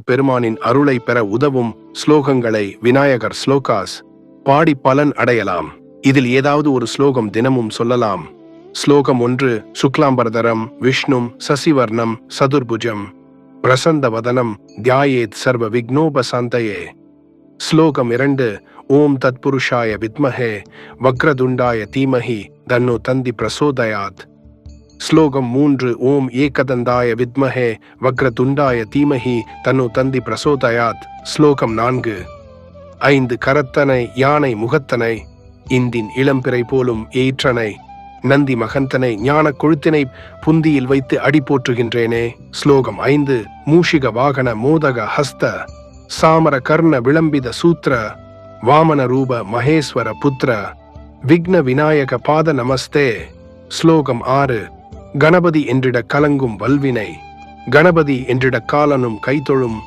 பெருமானின் அருளை பெற உதவும் ஸ்லோகங்களை விநாயகர் ஸ்லோகாஸ் பாடி பலன் அடையலாம். இதில் ஏதாவது ஒரு ஸ்லோகம் தினமும் சொல்லலாம். ஸ்லோகம் ஒன்று சுக்லாம்பரதரம் விஷ்ணும் சசிவர்ணம் சதுர்புஜம் பிரசந்த வதனம் தியாயேத் சர்வ விக்னோபசாந்தயே. ஸ்லோகம் இரண்டு ஓம் தத்புருஷாய வித்மஹே வக்ரதுண்டாய தீமஹி தன்னு தந்தி பிரசோதயாத். ஸ்லோகம் மூன்று ஓம் ஏகதந்தாய வித்மஹே வக்ரதுண்டாய தீமஹி தன்னு தந்தி பிரசோதயாத். ஸ்லோகம் நான்கு. ஐந்து கரத்தனை யானை முகத்தனை இந்தின் இளம்பிறை போலும் ஏற்றனை நந்தி மகந்தனை ஞான கொழுத்தினை புந்தியில் வைத்து அடி போற்றுகின்றேனே. ஸ்லோகம் ஐந்து மூஷிக வாகன மோதக ஹஸ்த சாமர கர்ண விளம்பித சூத்ர வாமன ரூப மகேஸ்வர புத்திர விக்ன விநாயக பாத நமஸ்தே. ஸ்லோகம் ஆறு கணபதி என்றிட கலங்கும் வல்வினை கணபதி என்றிட காலனும் கைத்தொழும்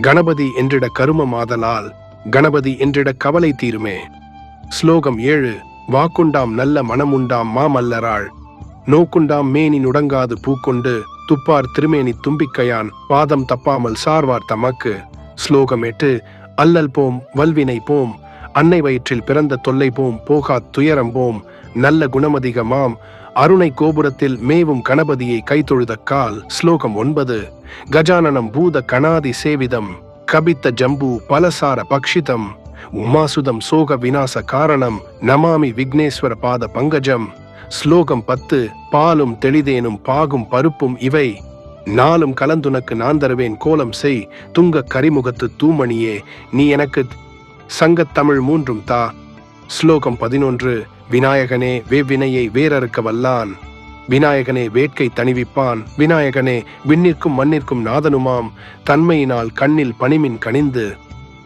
கணபதி என்றிட கருமமாதலால் கணபதி என்றிட கவலை தீருமே. ஸ்லோகம் ஏழு வாக்குண்டாம் நல்ல மனமுண்டாம் மாமல்லராள் நோக்குண்டாம் மேனி நுடங்காது பூக்கொண்டு துப்பார் திருமேனி தும்பிக்கையான் பாதம் தப்பாமல் சார்வார் தமக்கு. ஸ்லோகம் எட்டு அல்லல் போம் வல்வினை போம் அன்னை வயிற்றில் பிறந்த தொல்லை போம் போகாத் துயரம் போம் நல்ல குணமதிகமாம். அருணை கோபுரத்தில் மேவும் கணபதியை கைத்தொழுத கால் ஸ்லோகம் ஒன்பது. கஜானனம் பூத கணாதி சேவிதம் கபித்த ஜம்பு பலசார பக்ஷிதம். உமாசுதம் சோக விநாச காரணம் நமாமி விக்னேஸ்வர பாத பங்கஜம். ஸ்லோகம் பத்து பாலும் தெளிதேனும் பாகும் பருப்பும் இவை. நாளும் கலந்துனக்கு நான் தருவேன் கோலம் செய் துங்க கரிமுகத்து தூமணியே நீ எனக்கு சங்கத் தமிழ் மூன்றும் தா. ஸ்லோகம் பதினொன்று விநாயகனே வேவினையை வேறறுக்க வல்லான். விநாயகனே வேட்கை தணிவிப்பான். விநாயகனே விண்ணிற்கும் மண்ணிற்கும் நாதனுமாம். தன்மையினால் கண்ணில் பனிமின் கனிந்து.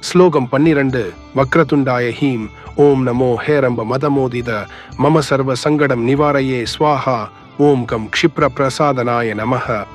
ஸ்லோகம் பன்னிரண்டு வக்ரதுண்டாய ஹீம். ஓம் நமோ ஹேரம்ப மதமோதித. மம சர்வ சங்கடம் நிவாரையே ஸ்வாஹா. ஓம் கம் க்ஷிப்ர பிரசாதனாய நமஹ.